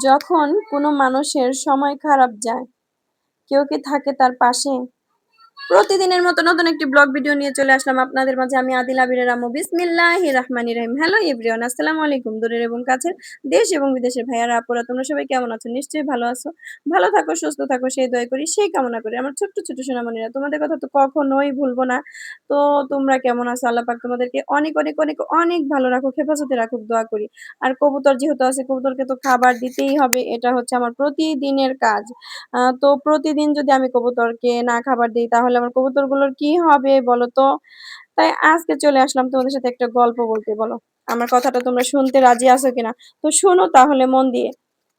যখন কোনো মানুষের সময় খারাপ যায় কেউ কি থাকে তার পাশে? প্রতিদিনের মতো নতুন একটি ব্লগ ভিডিও নিয়ে চলে আসলাম আপনাদের মাঝে। আমি আদিল আবিরের আম্মু। বিসমিল্লাহ রহমানি রহিম। হ্যালো এভরিওয়ান, আসসালামু আলাইকুম। দূরের এবং কাছের দেশ এবং বিদেশের ভাইয়ারা, আপুরা, তোমরা সবাই কেমন আছো? নিশ্চয়ই ভালো আছো। ভালো থাকো, সুস্থ থাকো, সেই দয়া করি, সেই কামনা করি। আমার ছোট্ট ছোট সোনামণিরা, তোমাদের কথা তো কখনোই ভুলবো না। তো তোমরা কেমন আছো? আল্লাহ পাক তোমাদেরকে অনেক অনেক অনেক অনেক ভালো রাখো হেফাজতে রাখুক, দোয়া করি। আর কবুতর যেহেতু আছে, কবুতরকে তো খাবার দিতেই হবে। এটা হচ্ছে আমার প্রতিদিনের কাজ। তো প্রতিদিন যদি আমি কবুতরকে না খাবার দিই, তাহলে আমার কবুতরগুলোর কি হবে বলো তো তাই আজকে চলে আসলাম তোমাদের সাথে একটা গল্প বলতে, বলো। আমার কথাটা তোমরা শুনতে রাজি আছো কিনা? তো শোনো তাহলে মন দিয়ে।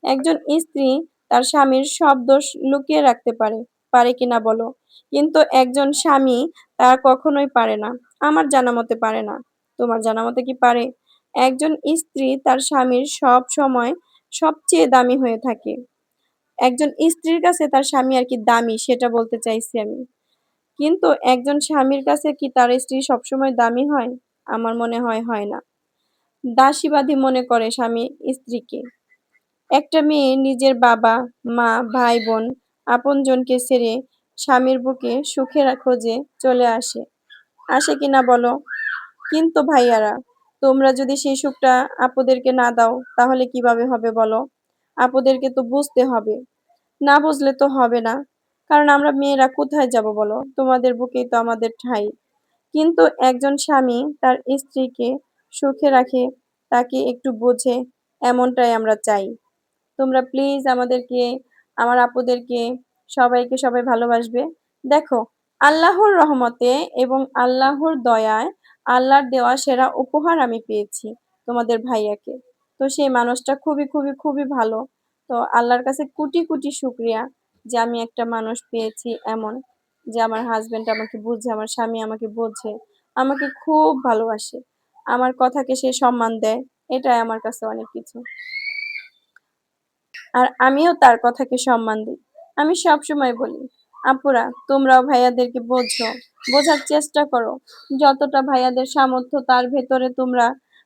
একজন স্ত্রী তার স্বামীর সব দোষ লুকিয়ে রাখতে পারে পারে কিনা বলো? কিন্তু একজন স্বামী তা কখনোই পারে না, আমার জানা মতে পারে না। তোমার জানা মতে কি পারে? একজন স্ত্রী তার স্বামীর সব সময় সবচেয়ে দামি হয়ে থাকে। একজন স্ত্রীর কাছে তার স্বামী আর কি দামি, সেটা বলতে চাইছি আমি। কিন্তু একজন স্বামীর কাছে কি তার স্ত্রী সবসময় দামি হয়? আমার মনে হয় হয় না। দাসীবাদী মনে করে স্বামী স্ত্রীকে। একটা মেয়ে নিজের বাবা, মা, ভাই, বোন, আপনজনকে ছেড়ে স্বামীর বুকে সুখের খোঁজে চলে আসে। আসে কিনা বলো? কিন্তু ভাইয়ারা, তোমরা যদি সেই সুখটা আপুদেরকে না দাও, তাহলে কীভাবে হবে বলো? আপুদেরকে তো বুঝতে হবে। না বুঝলে তো হবে না। কারণ আমরা মেয়েরা কোথায় যাব বলো? তোমাদের বুকেই তো আমাদের ঠাই। কিন্তু একজন স্বামী তার স্ত্রীকে সুখে রাখে, তাকে একটু বোঝে, এমনটাই আমরা চাই। তোমরা প্লিজ আমাদেরকে, আমার আপুদেরকে, সবাইকে সবাই ভালোবাসবে। দেখো, আল্লাহর রহমতে এবং আল্লাহর দয়ায় আল্লাহর দেওয়া সেরা উপহার আমি পেয়েছি তোমাদের ভাইয়াকে। তো সেই মানুষটা খুবই খুবই খুবই ভালো। তো আল্লাহর কাছে কোটি কোটি শুক্রিয়া। যে আমি একটা মানুষ পেয়েছি এমন, যে আমার হাজবেন্ড আমাকে বুঝে আমার স্বামী আমাকে বোঝে আমাকে খুব ভালোবাসে। আমার কথাকে সে সম্মান দেয়, এটাই আমার কাছে অনেক কিছু। আর আমিও তার কথাকে সম্মান দিই। আমি সব সময় বলি, আপুরা, তোমরাও ভাইয়াদেরকে বোঝো, বোঝার চেষ্টা করো। যতটা ভাইয়াদের সামর্থ্য তার ভেতরে তোমরা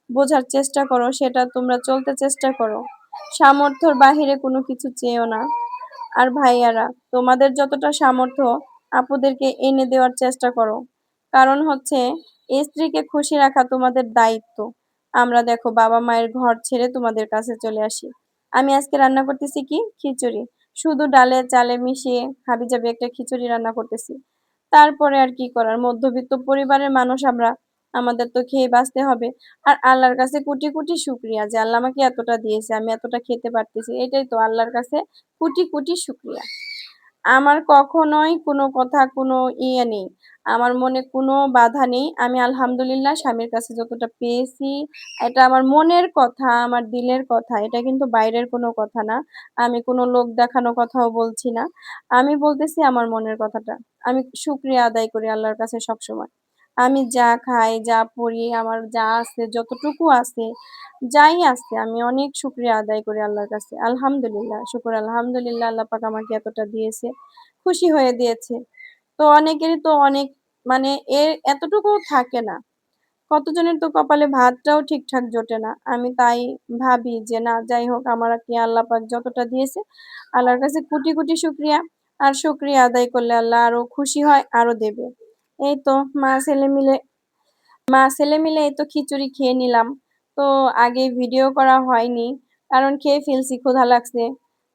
বোঝার চেষ্টা করো, সেটা তোমরা চলতে চেষ্টা করো। সামর্থ্যর বাহিরে কোনো কিছু চেয়েও না। আর ভাইয়ারা, তোমাদের যতটা সামর্থ্য, আপুদেরকে এনে দেওয়ার চেষ্টা করো। কারণ হচ্ছে স্ত্রীকে খুশি রাখা তোমাদের দায়িত্ব। আমরা দেখো, বাবা মায়ের ঘর ছেড়ে তোমাদের কাছে চলে আসি। আমি আজকে রান্না করতেছি কি? খিচুড়ি। শুধু ডালে চালে মিশিয়ে হাবিজাবি একটা খিচুড়ি রান্না করতেছি। তারপরে আর কি করার? মধ্যবিত্ত পরিবারের মানুষ আমরা আমাদের তো খেয়ে বাঁচতে হবে। আর আল্লাহর কাছে কোটি কোটি শুক্রিয়া যে আল্লাহ আমাকে এতটা দিয়েছে, আমি এতটা খেতে পারতেছি। এটাই তো আল্লাহর কাছে কোটি কোটি শুক্রিয়া। আমার কখনোই কোনো কথা, কোনো ইয়ে নেই। আমার মনে কোনো বাধা নেই। আমি আলহামদুলিল্লাহ স্বামীর কাছে যতটা পেয়েছি, এটা আমার মনের কথা, আমার দিলের কথা, এটা কিন্তু বাইরের কোনো কথা না। আমি কোনো লোক দেখানো কথাও বলছি না। আমি বলতেছি আমার মনের কথাটা। আমি শুক্রিয়া আদায় করি আল্লাহর কাছে সবসময়। আমি যা খাই, যা পড়ি, আমার যা আছে, যতটুকু আছে, যাই আছে, আমি অনেক শুক্রিয়া আদায় করি আল্লাহর কাছে। আলহামদুলিল্লাহ, শুকুর আলহামদুলিল্লাহ, আল্লাহ পাক আমাকে এতটা দিয়েছে, খুশি হয়ে দিয়েছে। তো অনেকেরই তো অনেক মানে এর এতটুকু থাকে না। কতজনের তো কপালে ভাতটাও ঠিকঠাক জোটে না। আমি তাই ভাবি যে, না, যাই হোক, আমার কি আল্লাহ পাক যতটা দিয়েছে, আল্লাহর কাছে কোটি কোটি শুক্রিয়া। আর শুক্রিয়া আদায় করলে আল্লাহ আরও খুশি হয়, আরও দেবে। এই তো মা ছেলে মিলে, মা ছেলে মিলে এই তো খিচুড়ি খেয়ে নিলাম। তো আগে ভিডিও করা হয়নি, কারণ খেয়ে ফেলছি, ক্ষুধা লাগছে।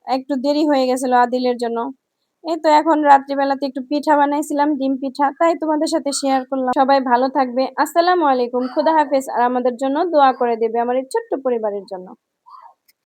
একটু দেরি হয়ে গেছিল আদিলের জন্য। এই তো এখন রাত্রিবেলাতে একটু পিঠা বানাইছিলাম, ডিম পিঠা। তাই তোমাদের সাথে শেয়ার করলাম। সবাই ভালো থাকবে। আসসালামু আলাইকুম। খুদা হাফেজ। আর আমাদের জন্য দোয়া করে দেবে আমার এই ছোট্ট পরিবারের জন্য।